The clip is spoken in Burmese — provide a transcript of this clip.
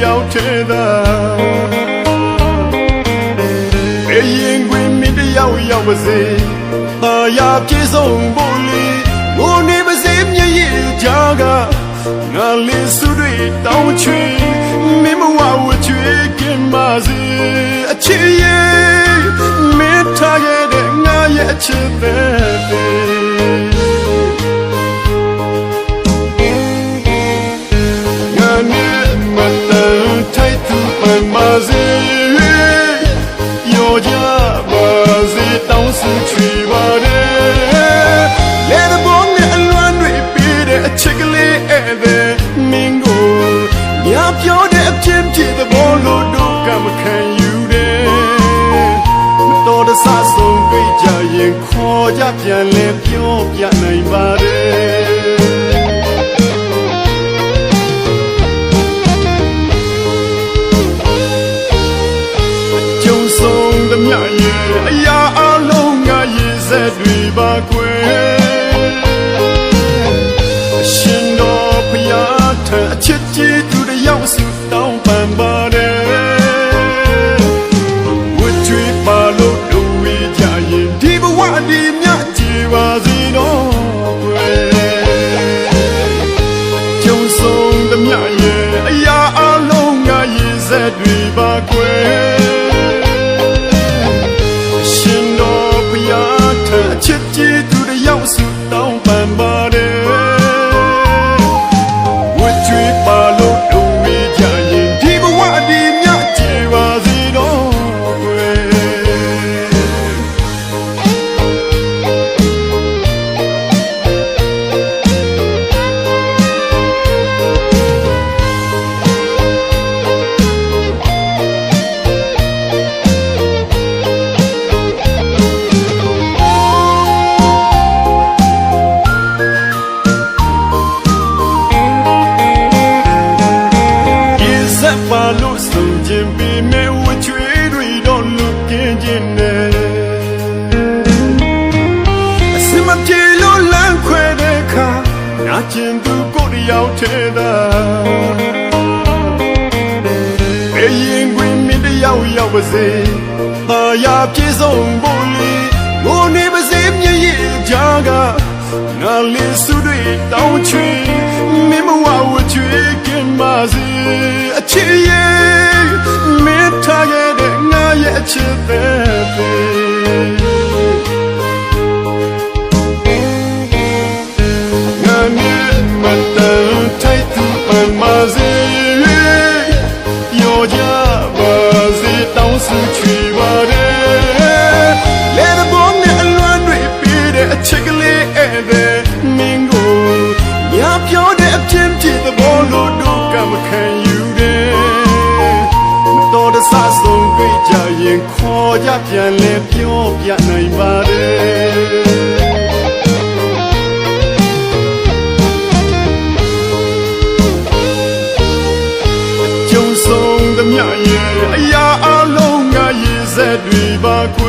ကျင်သူကိုတယောက်ထဲသာဘယ်ရင်ခွင်မင်းတယောက်ရောက်ပါစေသာယာပြေဆုံးဖို့လေငိုနေပါစေမျက်ရည်ကြားကငါလေးစုတွေတောင်းချွေ ပြန်လဲပြောပြနိုင်ပါ ကြုံဆုံးသမျှရဲ့အရာအလုံးငါရည်ဆက်တွေပါကွယ် ခြင်းနဲ့အစမပြေလို့လမ်းခွဲတဲ့အခါနာကျင်သူကိုယ်တယောက်ထဲသာဘယ်ရင်ခွင်မင်းတယောက်ရောက်ပါစေသာယာပြေဆုံးဖို့လေငိုနေပါစေမျက်ရည်ကြားကငါလေးစုတွေတောင်းချွေမင်းမဝဝချွေကင်ပါစေအချစ်ရဲ့မင်းထားခဲ့တဲ့ငါရဲ့အ ချစ်တဲ့ငါနဲ့မတန်ထိုက်သူမှန်ပါစေရောကြပါစေတောင်းစုချွေပါတယ်လေတဲ့ဘုံနဲ့အလွမ်းတွေပြီးတဲ့အချစ်ကလေးဧည့်သည်မင်းကိုညပြောတဲ့အဖြစ်ဖြစ်သဘောလို့တို့ကမခံယူတယ်မတော်တဆဆုံးတွေ့ကြရင် ခေါ်ကြပြန်လဲပြောပြနိုင်ပါတယ်ကြုံဆုံးသမျှရဲ့အရာအလုံးငါရည်ဆက်တွေပါကွ